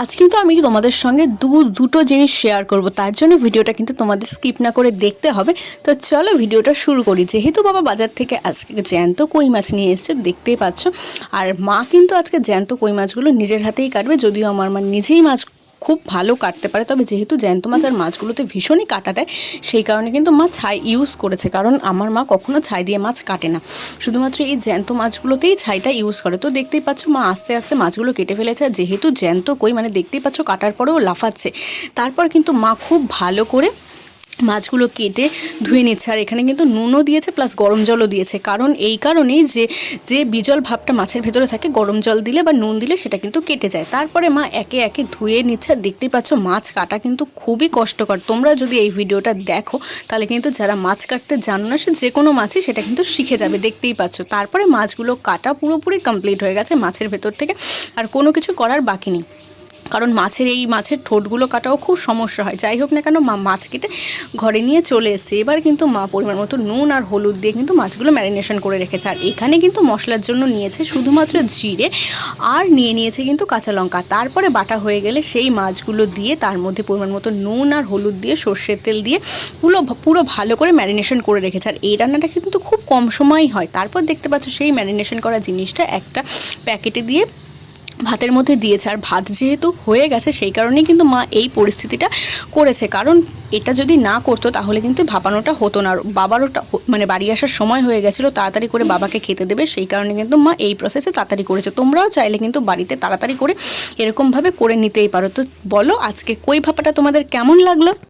আজ কিন্তু আমি তোমাদের সঙ্গে দু, দুটো জিনিস শেয়ার করব। তার জন্য ভিডিওটা কিন্তু তোমাদের স্কিপ না করে দেখতে হবে। তো চলো ভিডিওটা শুরু করি। যেহেতু বাবা বাজার থেকে আজকে জ্যান্ত কই মাছ নিয়ে এসছে, দেখতেই পাচ্ছ। আর মা কিন্তু আজকে জ্যান্ত কই মাছগুলো নিজের হাতেই কাটবে, যদিও আমার মা নিজেই মাছ খুব ভালো কাটতে পারে। তবে যেহেতু জ্যান্ত মাছ আর মাছগুলোতে ভীষণই কাটা দেয়, সেই কারণে কিন্তু মা ছাই ইউজ করেছে। কারণ আমার মা কখনো ছাই দিয়ে মাছ কাটে না। শুধুমাত্র এই জ্যান্ত মাছগুলোতেই ছাইটা ইউজ করে। তো দেখতেই পাচ্ছ মা আস্তে আস্তে মাছগুলো কেটে ফেলেছে। যেহেতু জ্যান্ত কই মানে দেখতেই পাচ্ছ কাটার পরেও লাফাচ্ছে। তারপর কিন্তু মা খুব ভালো করে মাছগুলো কেটে ধুয়ে নিচ্ছে। আর এখানে কিন্তু নুনও দিয়েছে প্লাস গরম জলও দিয়েছে। কারণ এই কারণেই যে যে বিজল ভাবটা মাছের ভেতরে থাকে, গরম জল দিলে বা নুন দিলে সেটা কিন্তু কেটে যায়। তারপরে মা একে একে ধুয়ে নিচ্ছে। দেখতেই পাচ্ছ, মাছ কাটা কিন্তু খুবই কষ্টকর। তোমরা যদি এই ভিডিওটা দেখো, তাহলে কিন্তু যারা মাছ কাটতে জানো না, সে যে কোনো মাছই সেটা কিন্তু শিখে যাবে। দেখতেই পাচ্ছ। তারপরে মাছগুলো কাটা পুরোপুরি কমপ্লিট হয়ে গেছে মাছের ভেতর থেকে। আর কোনো কিছু করার বাকি নেই। কারণ মাছের এই মাছের ঠোঁটগুলো কাটাও খুব সমস্যা হয়। যাই হোক না কেন, মা মাছ কেটে ঘরে নিয়ে চলে এসে এবার কিন্তু মা পরিমাণ মতো নুন আর হলুদ দিয়ে কিন্তু মাছগুলো ম্যারিনেশন করে রেখেছে। আর এখানে কিন্তু মশলার জন্য নিয়েছে শুধুমাত্র জিরে আর নিয়ে নিয়েছে কিন্তু কাঁচা লঙ্কা। তারপরে বাটা হয়ে গেলে সেই মাছগুলো দিয়ে তার মধ্যে পরিমাণ মতো নুন আর হলুদ দিয়ে সর্ষের তেল দিয়ে পুরো পুরো ভালো করে ম্যারিনেশন করে রেখেছে। আর এই রান্নাটা কিন্তু খুব কম সময়ই হয়। তারপর দেখতে পাচ্ছ সেই ম্যারিনেশন করা জিনিসটা একটা প্যাকেটে দিয়ে ভাতের মধ্যে দিয়েছে। আর ভাত যেহেতু হয়ে গেছে, সেই কারণেই কিন্তু মা এই পরিস্থিতিটা করেছে। কারণ এটা যদি না করতো, তাহলে কিন্তু ভাপানোটা হতো না। আর বাবারও মানে বাড়ি আসার সময় হয়ে গেছিল, তাড়াতাড়ি করে বাবাকে খেতে দেবে। সেই কারণে কিন্তু মা এই প্রসেসে তাড়াতাড়ি করেছে। তোমরাও চাইলে কিন্তু বাড়িতে তাড়াতাড়ি করে এরকমভাবে করে নিতেই পারো। তো বলো, আজকে কই ভাপাটা তোমাদের কেমন লাগল?